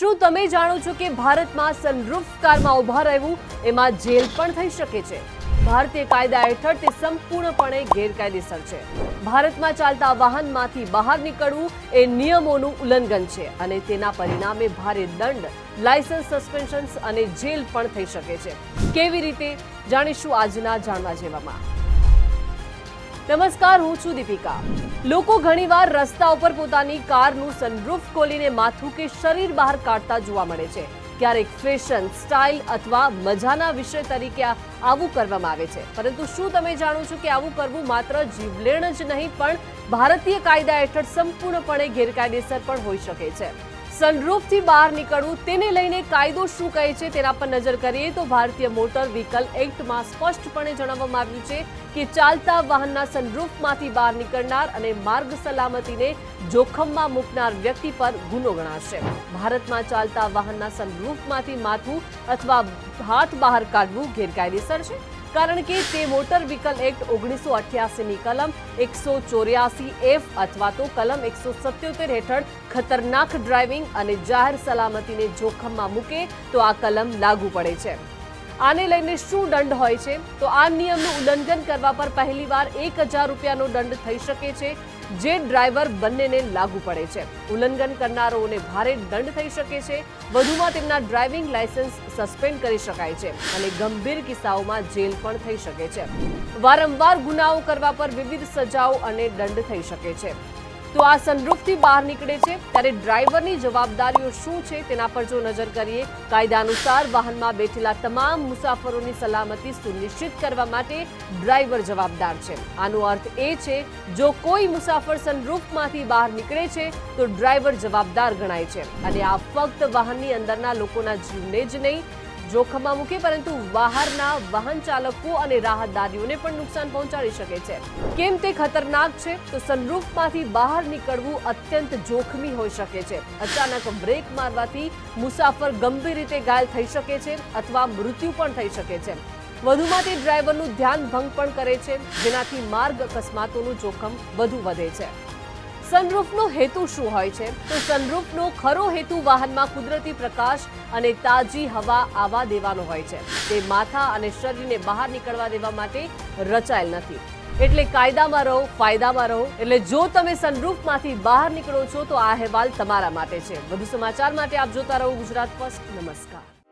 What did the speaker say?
શું તમે જાણો છો કે ભારતમાં સનરૂફ કારમાં ઊભા રહેવું એમાં જેલ પણ થઈ શકે છે? ભારતીય કાયદા હેઠળ તે સંપૂર્ણપણે ગેરકાયદેસર છે. ભારતમાં ચાલતા વાહનમાંથી બહાર નીકળવું એ નિયમોનું ઉલ્લંઘન છે અને તેના પરિણામે ભારે દંડ લાયસન્સ સસ્પેન્શન અને જેલ પણ થઈ શકે છે. કેવી રીતે? જાણીશું આજના જાણવા જેવામાં. નમસ્કાર, હું છું દીપિકા. લોકો ઘણીવાર રસ્તા ઉપર પોતાની કારનું સનરૂફ ખોલીને માથું કે શરીર બહાર કાઢતા જોવા મળે છે. ક્યારેક ફેશન સ્ટાઇલ અથવા મજાના વિષય તરીકે આવું કરવામાં આવે છે. પરંતુ શું તમે જાણો છો કે આવું કરવું માત્ર જીવલેણ જ નહીં, પણ ભારતીય કાયદા હેઠળ સંપૂર્ણપણે ગેરકાયદેસર પણ હોઈ શકે છે? સનરૂફથી બહાર નીકળવું, તેને લઈને કાયદો શું કહે છે તેના પર નજર કરીએ તો ભારતીય મોટર વ્હીકલ એક્ટમાં સ્પષ્ટપણે જણાવવામાં આવ્યું છે કે ચાલતા વાહનના સનરૂફમાંથી બહાર નીકળનાર અને માર્ગ સલામતીને જોખમમાં મૂકનાર વ્યક્તિ પર ગુનો ગણાશે. ભારતમાં ચાલતા વાહનના સનરૂફમાંથી માથું અથવા હાથ બહાર કાઢવું ગેરકાયદેસર છે. કારણ કે તે મોટર વ્હીકલ એક્ટ ઓગણીસો અઠ્યાસીની કલમ એકસો ચોર્યાસી એફ અથવા તો કલમ એકસો સત્યોતેર હેઠળ ખતરનાક ડ્રાઇવિંગ અને જાહેર સલામતીને જોખમમાં મૂકે તો આ કલમ લાગુ પડે છે. આને લઈને શું દંડ હોય છે? તો આ નિયમનું ઉલ્લંઘન કરવા પર પહેલીવાર એક હજાર રૂપિયાનો દંડ થઈ શકે છે. જે ડ્રાઈવર બંનેને લાગુ પડે છે. ઉલ્લંઘન કરનારાઓને ભારે દંડ થઈ શકે છે. વધુમાં તેમના ડ્રાઇવિંગ લાયસન્સ સસ્પેન્ડ કરી શકાય છે અને ગંભીર કિસ્સાઓમાં જેલ પણ થઈ શકે છે. વારંવાર ગુનાઓ કરવા પર વિવિધ સજાઓ અને દંડ થઈ શકે છે. તો આ સનરૂફથી બહાર નીકળે છે. ત્યારે ડ્રાઈવરની જવાબદારીઓ શું છે તેના પર જો નજર કરીએ કાયદા અનુસાર વાહનમાં બેઠેલા તમામ મુસાફરોની સલામતી સુનિશ્ચિત કરવા માટે ડ્રાઈવર જવાબદાર છે. આનો અર્થ એ છે, જો કોઈ મુસાફર સનરૂફમાંથી બહાર નીકળે છે, તો ડ્રાઈવર જવાબદાર ગણાય છે. અને આ ફક્ત વાહનની અંદરના લોકોના જીવને જ નહીં જોખમમાં મૂકે, પરંતુ બહારના વાહન ચાલકો અને રાહતદારીઓને પણ નુકસાન પહોંચાડી શકે છે. કેમ તે ખતરનાક છે? તો સનરૂફમાંથી બહાર નીકળવું અત્યંત જોખમી હોઈ શકે છે. અચાનક બ્રેક મારવાથી મુસાફર ગંભીર રીતે ઘાયલ થઈ શકે છે અથવા મૃત્યુ પણ થઈ શકે છે. વધુમાં તે ડ્રાઈવરનું ધ્યાન ભંગ પણ કરે છે, જેનાથી માર્ગ અકસ્માતોનું જોખમ વધુ વધે છે. સનરૂફનો હેતુ શું હોય છે? તો સનરૂફનો ખરો હેતુ વાહનમાં કુદરતી પ્રકાશ અને તાજી હવા આવવા દેવાનો હોય છે. તે માથા અને શરીરને બહાર નીકળવા દેવા માટે રચાયેલ નથી. એટલે કાયદામાં રહો, ફાયદામાં રહો. એટલે જો તમે સનરૂફમાંથી બહાર નીકળો છો, તો આ અહેવાલ તમારા માટે છે. વધુ સમાચાર માટે આપ જોતા રહો ગુજરાત ફર્સ્ટ. નમસ્કાર.